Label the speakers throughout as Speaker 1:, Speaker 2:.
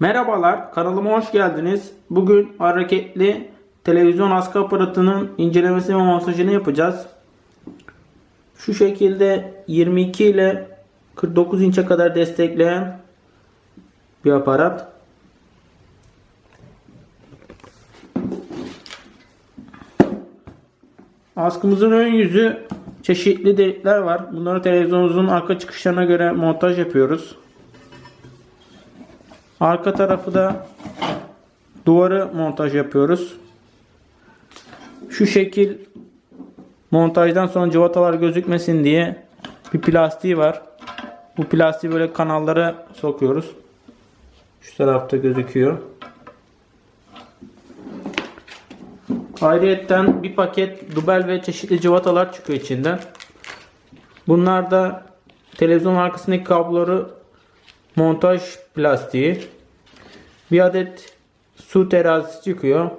Speaker 1: Merhabalar, kanalıma hoş geldiniz. Bugün hareketli televizyon askı aparatının incelemesi ve montajını yapacağız. Şu şekilde 22 ile 49 inçe kadar destekleyen bir aparat. Askımızın ön yüzü çeşitli delikler var. Bunları televizyonumuzun arka çıkışlarına göre montaj yapıyoruz. Arka tarafı da duvarı montaj yapıyoruz. Şu şekil montajdan sonra cıvatalar gözükmesin diye bir plastiği var. Bu plastiği böyle kanallara sokuyoruz. Şu tarafta gözüküyor. Ayrıyetten bir paket dubel ve çeşitli cıvatalar çıkıyor içinden. Bunlar da televizyon arkasındaki kabloları montaj plastiği. Bir adet su terazisi çıkıyor.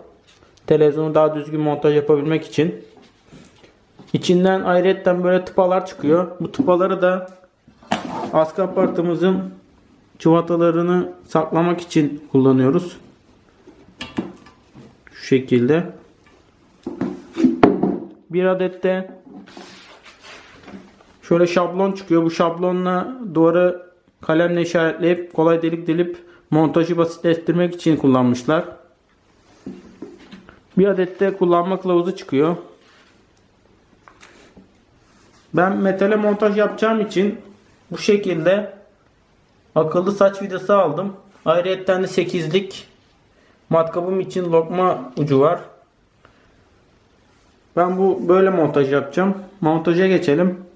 Speaker 1: Televizyonu daha düzgün montaj yapabilmek için. İçinden ayrıyetten böyle tıpalar çıkıyor. Bu tıpaları da askı aparatımızın cıvatalarını saklamak için kullanıyoruz. Şu şekilde. Bir adet de şöyle şablon çıkıyor. Bu şablonla duvarı kalemle işaretleyip kolay delik delip montajı basitleştirmek için kullanmışlar. Bir adet de kullanma kılavuzu çıkıyor. Ben metale montaj yapacağım için bu şekilde akıllı saç vidası aldım. Ayrıca de 8'lik matkabım için lokma ucu var. Ben bu böyle montaj yapacağım. Montaja geçelim.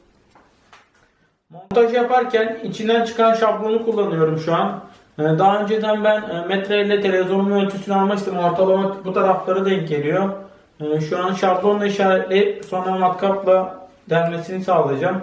Speaker 1: Montaj yaparken içinden çıkan şablonu kullanıyorum şu an. Ee, Daha önceden ben e, metreyle televizyonumun ölçüsünü almıştım. Ortalama bu tarafları denk geliyor. Ee, Şu an şablonla işaretleyip sonra matkapla delmesini sağlayacağım.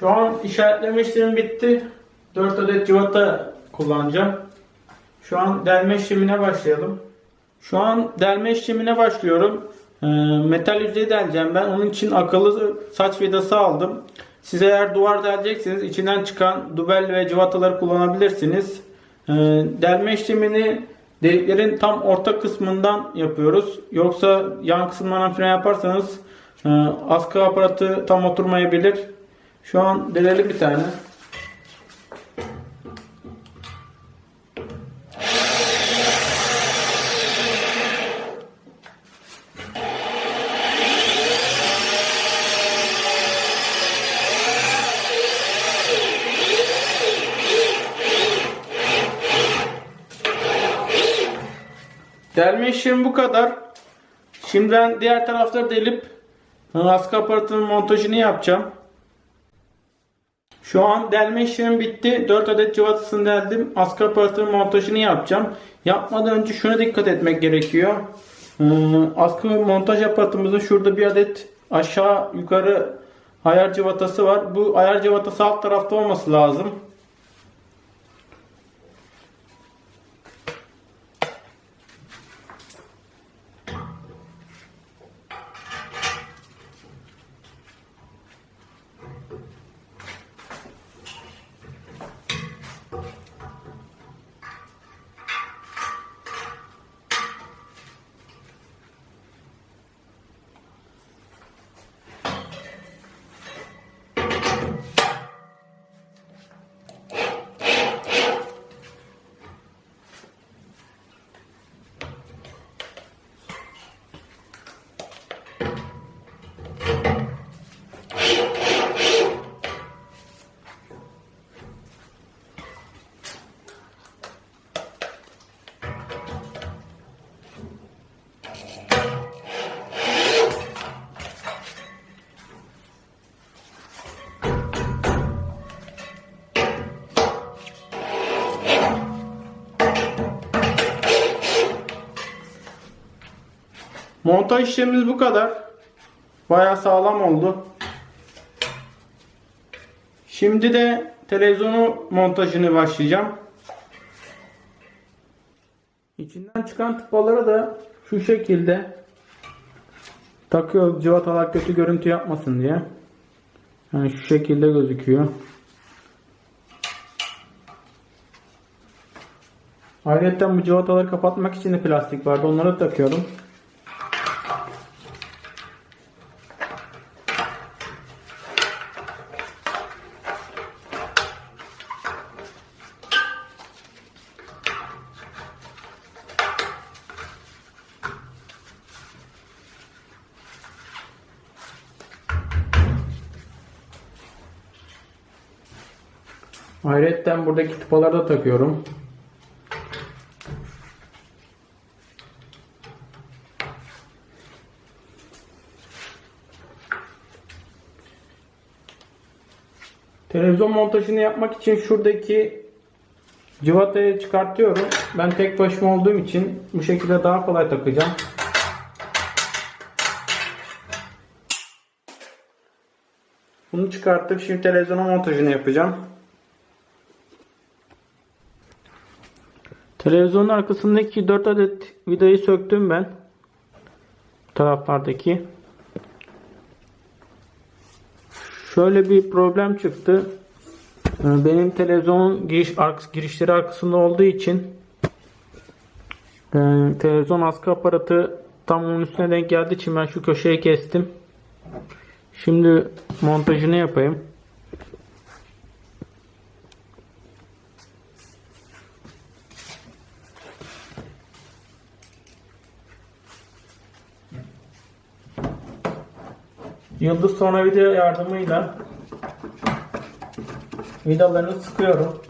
Speaker 1: Şu an işaretleme işlemi bitti. 4 adet cıvata kullanacağım. Şu an delme işlemine başlayalım. Şu an delme işlemine başlıyorum. Ee, metal yüzeyi deleceğim ben. Onun için akıllı saç vidası aldım. Siz eğer duvar delecekseniz içinden çıkan dubel ve cıvataları kullanabilirsiniz. Ee, delme işlemini deliklerin tam orta kısmından yapıyoruz. Yoksa yan kısımlardan fren yaparsanız e, askı aparatı tam oturmayabilir. Şu an deleli bir tane. Delme işlemi bu kadar. Şimdi ben diğer tarafları delip e, askı aparatının montajını yapacağım. Şu an delme işlemi bitti. 4 adet cıvatasını deldim. Askı aparatının montajını yapacağım. Yapmadan önce şuna dikkat etmek gerekiyor. Askı montaj aparatımızda şurada bir adet aşağı yukarı ayar cıvatası var. Bu ayar cıvatası alt tarafta olması lazım. Montaj işlemimiz bu kadar. Bayağı sağlam oldu. Şimdi de televizyonu montajını başlayacağım. İçinden çıkan tıpaları da şu şekilde takıyoruz civatalar kötü görüntü yapmasın diye. Yani şu şekilde gözüküyor. Ayrıca bu civataları kapatmak için de plastik vardı. Onları takıyorum. Ayrıca buradaki tıpaları da takıyorum. Televizyon montajını yapmak için şuradaki civatayı çıkartıyorum. Ben tek başıma olduğum için bu şekilde daha kolay takacağım. Bunu çıkartıp şimdi televizyona montajını yapacağım. Televizyonun arkasındaki 4 adet vidayı söktüm ben. Taraflardaki. Şöyle bir problem çıktı. Ee, Benim televizyonun giriş, girişleri arkasında olduğu için e, televizyon askı aparatı tam onun üstüne denk geldiği için ben şu köşeyi kestim. Şimdi montajını yapayım. Yıldız tornavida yardımıyla vidalarını sıkıyorum.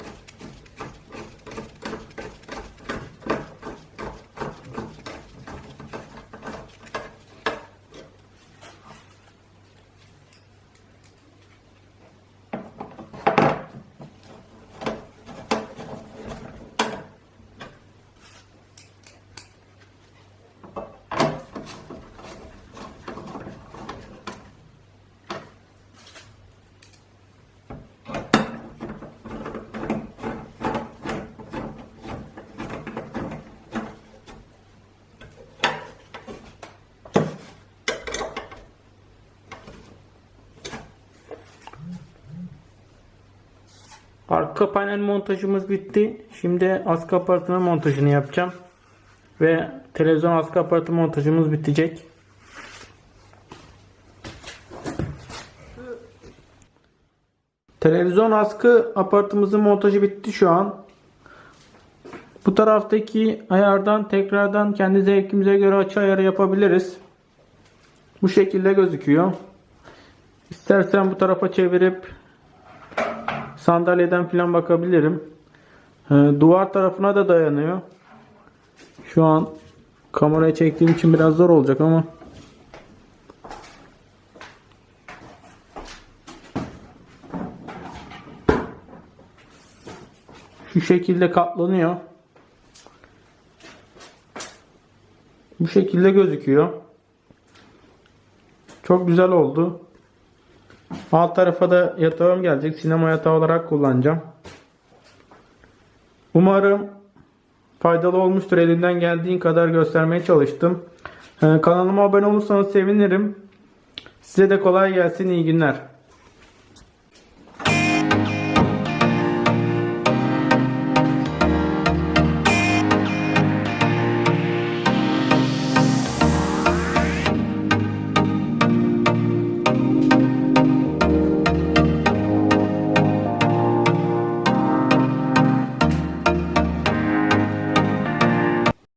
Speaker 1: Arka panel montajımız bitti. Şimdi askı aparatının montajını yapacağım. Ve televizyon askı aparatı montajımız bitecek. Televizyon askı aparatımızın montajı bitti şu an. Bu taraftaki ayardan tekrardan kendi zevkimize göre açı ayarı yapabiliriz. Bu şekilde gözüküyor. İstersen bu tarafa çevirip sandalyeden falan bakabilirim. Ee, duvar tarafına da dayanıyor. Şu an kameraya çektiğim için biraz zor olacak ama şu şekilde katlanıyor. Bu şekilde gözüküyor. Çok güzel oldu. Alt tarafa da yatağım gelecek. Sinema yatağı olarak kullanacağım. Umarım faydalı olmuştur. Elimden geldiğin kadar göstermeye çalıştım. Ee, Kanalıma abone olursanız sevinirim. Size de kolay gelsin. İyi günler.